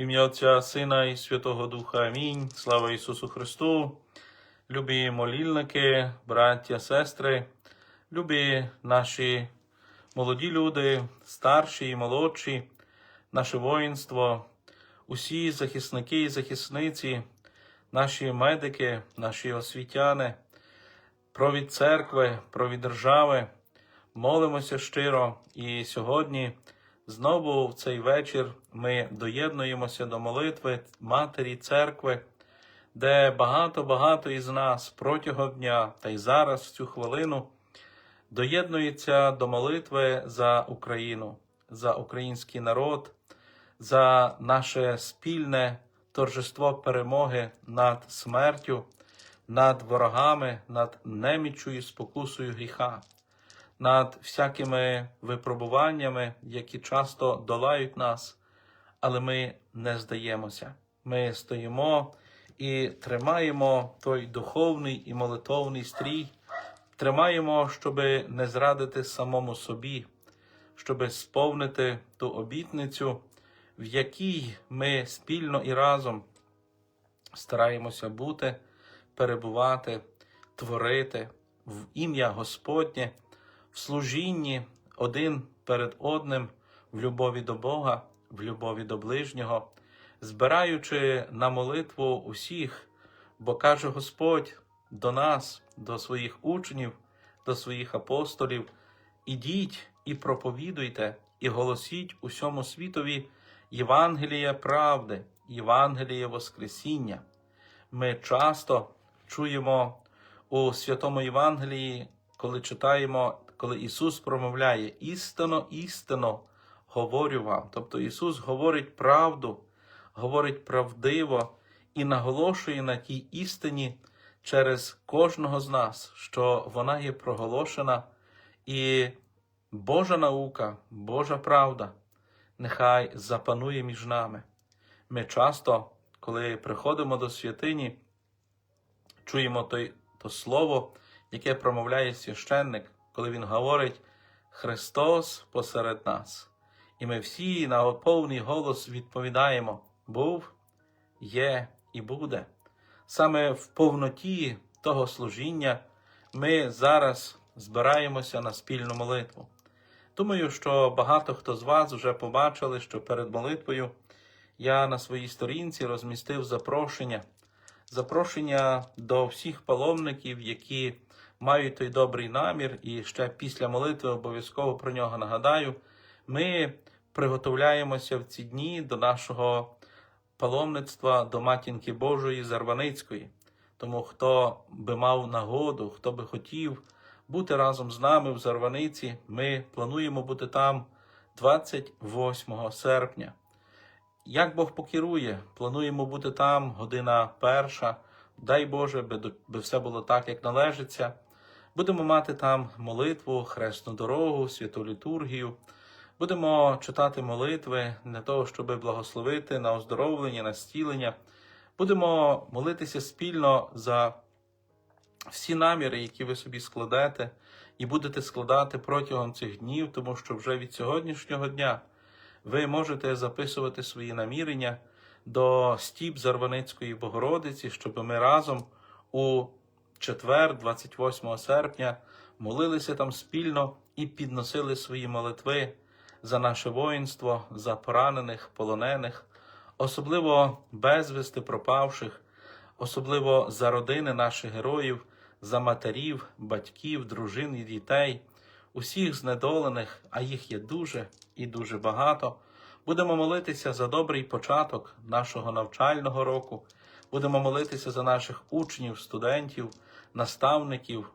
Ім'я Отця, Сина і Святого Духа. Амінь. Слава Ісусу Христу. Любі молільники, браття, сестри, любі наші молоді люди, старші і молодші, наше воїнство, усі захисники і захисниці, наші медики, наші освітяни, провід церкви, провід держави. Молимося щиро, і сьогодні знову в цей вечір ми доєднуємося до молитви Матері Церкви, де багато-багато із нас протягом дня та й зараз в цю хвилину доєднується до молитви за Україну, за український народ, за наше спільне торжество перемоги над смертю, над ворогами, над неміччю і спокусою гріха над всякими випробуваннями, які часто долають нас, але ми не здаємося. Ми стоїмо і тримаємо той духовний і молитовний стрій, тримаємо, щоб не зрадити самому собі, щоб сповнити ту обітницю, в якій ми спільно і разом стараємося бути, перебувати, творити в ім'я Господнє в служінні один перед одним, в любові до Бога, в любові до ближнього, збираючи на молитву усіх, бо каже Господь до нас, до своїх учнів, до своїх апостолів: ідіть і проповідуйте, і голосіть усьому світові Євангелія правди, Євангелія Воскресіння. Ми часто чуємо у Святому Євангелії, коли читаємо коли Ісус промовляє істинно, істинно говорю вам. Тобто Ісус говорить правду, говорить правдиво і наголошує на тій істині через кожного з нас, що вона є проголошена, і Божа наука, Божа правда нехай запанує між нами. Ми часто, коли приходимо до святині, чуємо той, то слово, яке промовляє священник коли Він говорить Христос посеред нас. І ми всі на повний голос відповідаємо: був, є і буде. Саме в повноті того служіння ми зараз збираємося на спільну молитву. Думаю, що багато хто з вас вже побачили, що перед молитвою я на своїй сторінці розмістив запрошення, запрошення до всіх паломників, які мають той добрий намір, і ще після молитви обов'язково про нього нагадаю. Ми приготовляємося в ці дні до нашого паломництва до матінки Божої Зарваницької. Тому хто би мав нагоду, хто би хотів бути разом з нами в Зарваниці, ми плануємо бути там 28 серпня. Як Бог покерує, плануємо бути там година перша. Дай Боже, би все було так, як належиться. Будемо мати там молитву, хресну дорогу, святу літургію. Будемо читати молитви для того, щоб благословити на оздоровлення, на стілення. Будемо молитися спільно за всі наміри, які ви собі складете, і будете складати протягом цих днів, тому що вже від сьогоднішнього дня ви можете записувати свої намірення до стіп Зарваницької Богородиці, щоб ми разом у четвер, 28 серпня, молилися там спільно і підносили свої молитви за наше воїнство, за поранених, полонених, особливо безвісти пропавших, особливо за родини наших героїв, за матерів, батьків, дружин і дітей, усіх знедолених, а їх є дуже і дуже багато. Будемо молитися за добрий початок нашого навчального року. Будемо молитися за наших учнів, студентів, наставників,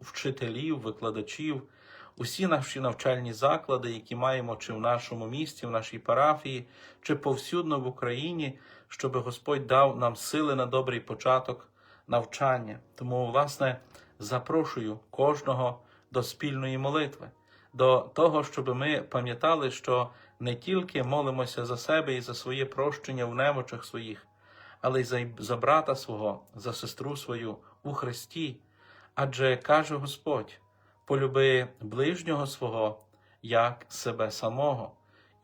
вчителів, викладачів, усі наші навчальні заклади, які маємо чи в нашому місті, в нашій парафії, чи повсюдно в Україні, щоб Господь дав нам сили на добрий початок навчання. Тому, власне, запрошую кожного до спільної молитви, до того, щоб ми пам'ятали, що не тільки молимося за себе і за своє прощення в немочах своїх але й за брата свого, за сестру свою у Христі. Адже каже Господь: полюби ближнього свого, як себе самого.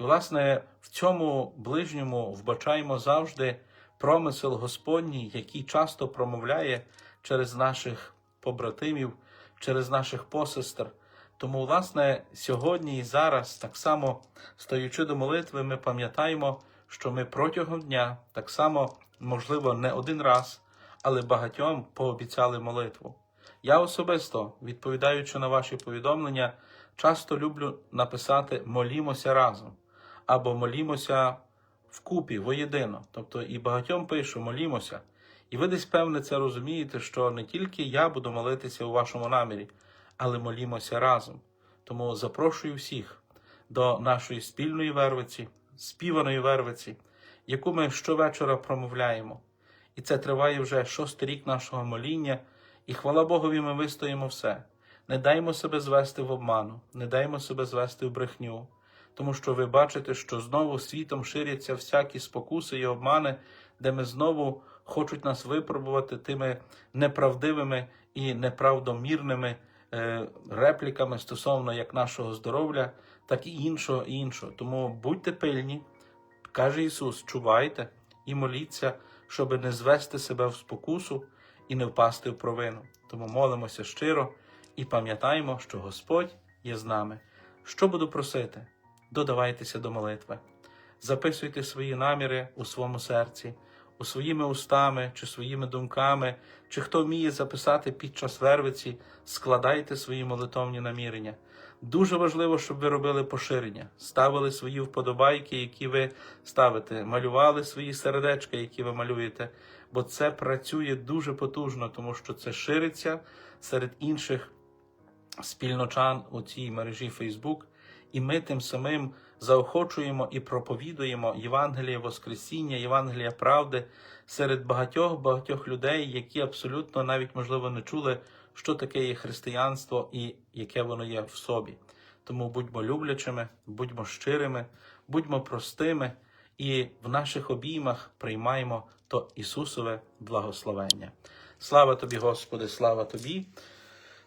І, власне, в цьому ближньому вбачаємо завжди промисел Господній, який часто промовляє через наших побратимів, через наших посестер. Тому, власне, сьогодні і зараз, так само стоючи до молитви, ми пам'ятаємо, що ми протягом дня, так само, можливо, не один раз, але багатьом пообіцяли молитву. Я особисто, відповідаючи на ваші повідомлення, часто люблю написати молімося разом або молімося вкупі, воєдино. Тобто і багатьом пишу молімося. І ви десь певне це розумієте, що не тільки я буду молитися у вашому намірі, але молімося разом. Тому запрошую всіх до нашої спільної вервиці, співаної вервиці, яку ми щовечора промовляємо. І це триває вже шостий рік нашого моління, і хвала Богові, ми вистоїмо все. Не даймо себе звести в обману, не даймо себе звести в брехню, тому що ви бачите, що знову світом ширяться всякі спокуси і обмани, де ми знову хочуть нас випробувати тими неправдивими і неправдомірними е, репліками стосовно як нашого здоров'я, так і іншого і іншого. Тому будьте пильні, каже Ісус, чувайте і моліться, щоб не звести себе в спокусу і не впасти в провину. Тому молимося щиро і пам'ятаємо, що Господь є з нами. Що буду просити? Додавайтеся до молитви, записуйте свої наміри у своєму серці, у своїми устами чи своїми думками, чи хто вміє записати під час вервиці, складайте свої молитовні намірення. Дуже важливо, щоб ви робили поширення, ставили свої вподобайки, які ви ставите, малювали свої сердечка, які ви малюєте, бо це працює дуже потужно, тому що це шириться серед інших спільночан у цій мережі Facebook, і ми тим самим заохочуємо і проповідуємо Євангеліє Воскресіння, Євангелія правди серед багатьох багатьох людей, які абсолютно навіть можливо не чули, що таке є християнство і яке воно є в собі. Тому будьмо люблячими, будьмо щирими, будьмо простими і в наших обіймах приймаємо то Ісусове благословення. Слава тобі, Господи, слава тобі.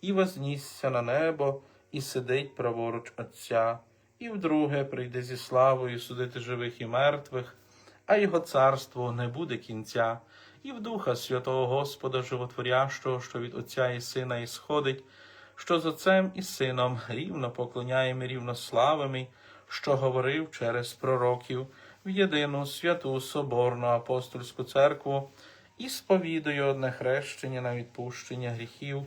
і вознісся на небо, і сидить праворуч Отця, і вдруге прийде зі славою судити живих і мертвих, а його царство не буде кінця, і в Духа Святого Господа Животворящого, що від Отця і Сина ісходить, що з Отцем і Сином рівно поклоняємо, рівно славими, що говорив через пророків в єдину святу Соборну апостольську церкву і сповідую одне хрещення на відпущення гріхів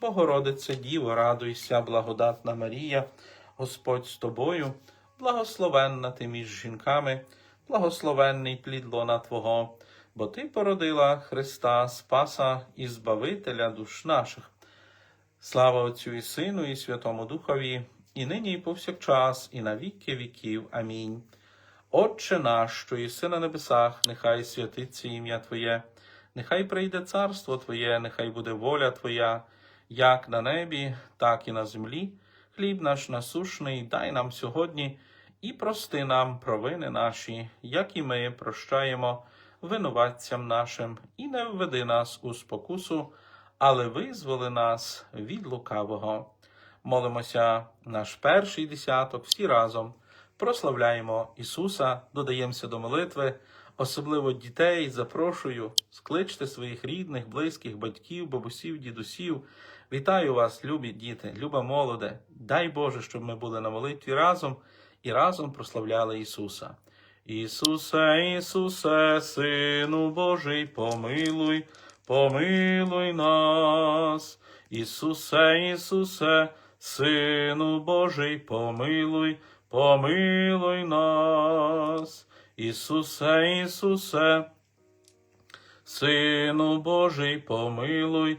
Богородице Діво, радуйся, благодатна Марія, Господь з тобою, благословенна ти між жінками, благословенний плід лона Твого, бо Ти породила Христа, Спаса і Збавителя душ наших. Слава Отцю і Сину, і Святому Духові, і нині, і повсякчас, і на віки віків. Амінь. Отче наш, що єси на небесах, нехай святиться ім'я Твоє, нехай прийде царство Твоє, нехай буде воля Твоя, як на небі, так і на землі. Хліб наш насушний, дай нам сьогодні і прости нам провини наші, як і ми прощаємо винуватцям нашим, і не введи нас у спокусу, але визволи нас від лукавого. Молимося наш перший десяток, всі разом. Прославляємо Ісуса, додаємося до молитви, особливо дітей. Запрошую, скличте своїх рідних, близьких, батьків, бабусів, дідусів. Вітаю вас, любі діти, люба молоде. Дай Боже, щоб ми були на молитві разом і разом прославляли Ісуса. Ісусе, Ісусе, Сину Божий, помилуй, помилуй нас. Ісусе, Ісусе, Сину Божий, помилуй, помилуй нас. Ісусе, Ісусе, Сину Божий, помилуй,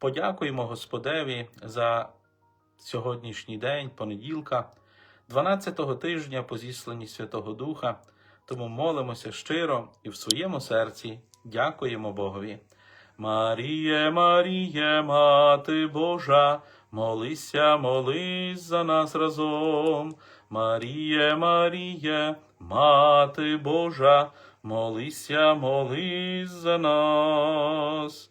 подякуємо Господеві за сьогоднішній день, понеділка, 12-го тижня по зісланні Святого Духа. Тому молимося щиро і в своєму серці дякуємо Богові. Маріє, Маріє, Мати Божа, молися, молись за нас разом. Маріє, Маріє, Мати Божа, молися, молись за нас.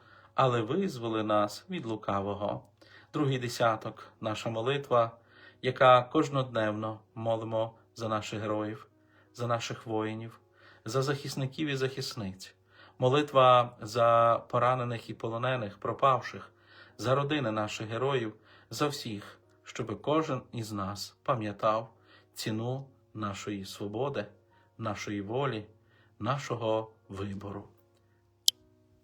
але визволи нас від лукавого. Другий десяток, наша молитва, яка кожнодневно молимо за наших героїв, за наших воїнів, за захисників і захисниць, молитва за поранених і полонених, пропавших, за родини наших героїв, за всіх, щоб кожен із нас пам'ятав ціну нашої свободи, нашої волі, нашого вибору.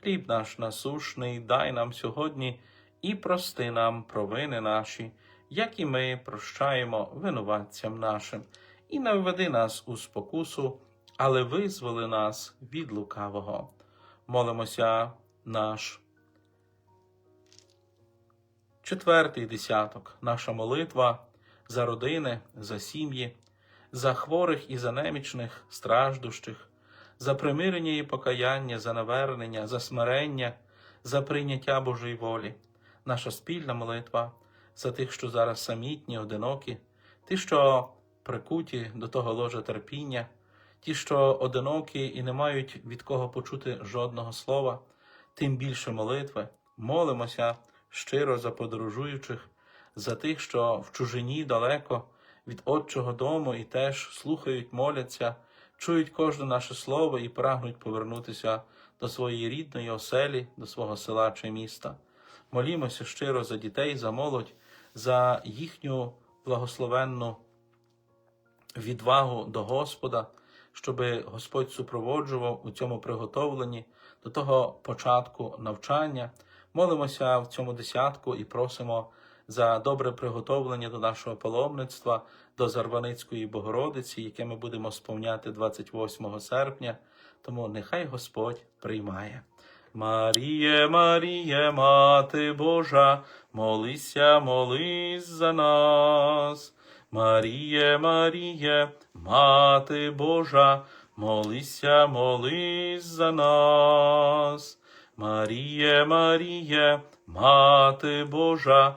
Хліб наш насушний, дай нам сьогодні і прости нам провини наші, як і ми прощаємо винуватцям нашим, і не введи нас у спокусу, але визволи нас від лукавого. Молимося наш. Четвертий десяток наша молитва за родини, за сім'ї, за хворих і за немічних, страждущих, за примирення і покаяння, за навернення, за смирення, за прийняття Божої волі, наша спільна молитва за тих, що зараз самітні, одинокі, ті, що прикуті до того ложа терпіння, ті, що одинокі і не мають від кого почути жодного слова, тим більше молитви, молимося щиро за подорожуючих, за тих, що в чужині далеко від Отчого дому і теж слухають, моляться, чують кожне наше слово і прагнуть повернутися до своєї рідної оселі, до свого села чи міста. Молімося щиро за дітей, за молодь, за їхню благословенну відвагу до Господа, щоб Господь супроводжував у цьому приготовленні до того початку навчання. Молимося в цьому десятку і просимо за добре приготовлення до нашого паломництва, до Зарваницької Богородиці, яке ми будемо сповняти 28 серпня. Тому нехай Господь приймає. Маріє, Маріє, Мати Божа, молися, молись за нас. Маріє, Маріє, Мати Божа, молися, молись за нас. Маріє, Маріє, Мати Божа,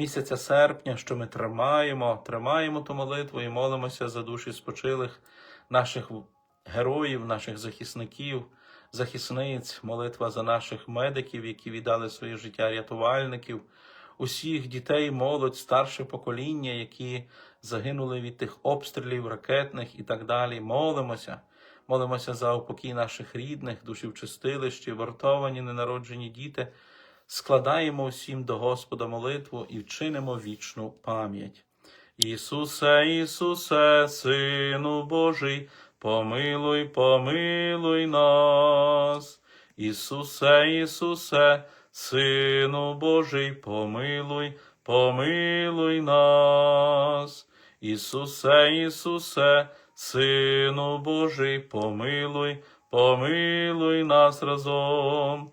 місяця серпня, що ми тримаємо, тримаємо ту молитву і молимося за душі спочилих наших героїв, наших захисників, захисниць, молитва за наших медиків, які віддали своє життя рятувальників, усіх дітей, молодь, старше покоління, які загинули від тих обстрілів ракетних і так далі. Молимося. Молимося за упокій наших рідних, душі в чистилищі, вартовані, ненароджені діти. Складаємо всім до Господа молитву і вчинимо вічну пам'ять. Ісусе, Ісусе, Сину Божий, помилуй, помилуй нас. Ісусе, Ісусе, Сину Божий, помилуй, помилуй нас. Ісусе, Ісусе, Сину Божий, помилуй, помилуй нас разом.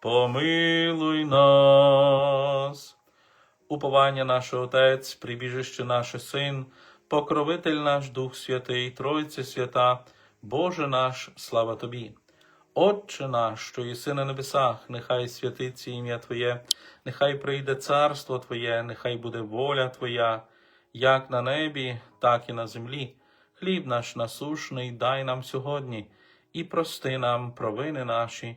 помилуй нас. Уповання наше Отець, прибіжище наше Син, покровитель наш Дух Святий, Тройця Свята, Боже наш, слава Тобі. Отче наш, що єси на небесах, нехай святиться ім'я Твоє, нехай прийде царство Твоє, нехай буде воля Твоя, як на небі, так і на землі. Хліб наш насушний дай нам сьогодні, і прости нам провини наші,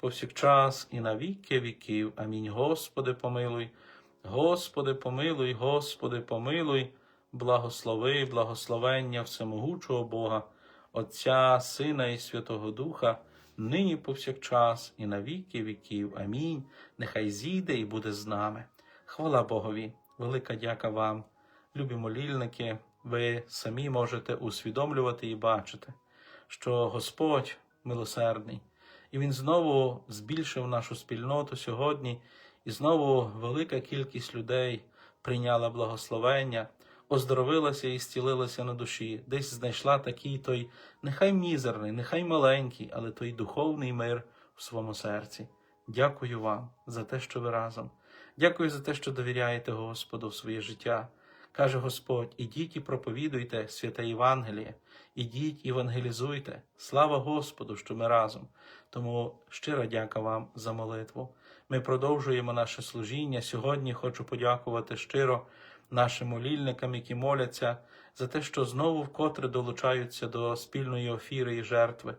повсякчас і на віки віків. Амінь. Господи, помилуй, Господи, помилуй, Господи, помилуй, благослови, благословення всемогучого Бога, Отця, Сина і Святого Духа, нині повсякчас і на віки віків. Амінь. Нехай зійде і буде з нами. Хвала Богові, велика дяка вам, любі молільники, ви самі можете усвідомлювати і бачити, що Господь милосердний. І Він знову збільшив нашу спільноту сьогодні, і знову велика кількість людей прийняла благословення, оздоровилася і зцілилася на душі, десь знайшла такий той, нехай мізерний, нехай маленький, але той духовний мир в своєму серці. Дякую вам за те, що ви разом. Дякую за те, що довіряєте Господу в своє життя. Каже Господь: ідіть і проповідуйте святе Євангеліє, ідіть, евангелізуйте. Слава Господу, що ми разом. Тому щира дяка вам за молитву. Ми продовжуємо наше служіння. Сьогодні хочу подякувати щиро нашим молільникам, які моляться, за те, що знову вкотре долучаються до спільної офіри і жертви.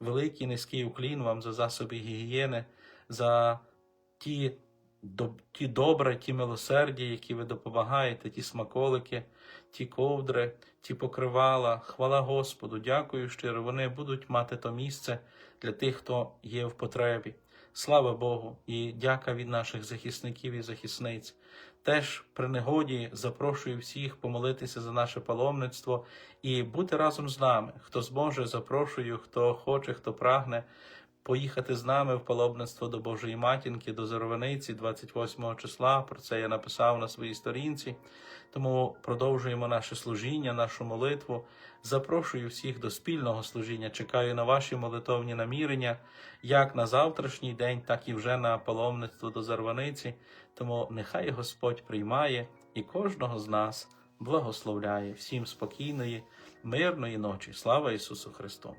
Великий низький уклін вам за засоби гігієни, за ті, ті добра, ті милосердя, які ви допомагаєте, ті смаколики, ті ковдри, ті покривала. Хвала Господу, дякую щиро. Вони будуть мати то місце для тих, хто є в потребі. Слава Богу і дяка від наших захисників і захисниць. Теж при негоді запрошую всіх помолитися за наше паломництво і бути разом з нами. Хто зможе, запрошую, хто хоче, хто прагне поїхати з нами в паломництво до Божої Матінки, до Зорваниці 28 числа. Про це я написав на своїй сторінці. Тому продовжуємо наше служіння, нашу молитву. Запрошую всіх до спільного служіння. Чекаю на ваші молитовні намірення, як на завтрашній день, так і вже на паломництво до Зарваниці. Тому нехай Господь приймає і кожного з нас благословляє. Всім спокійної, мирної ночі. Слава Ісусу Христу!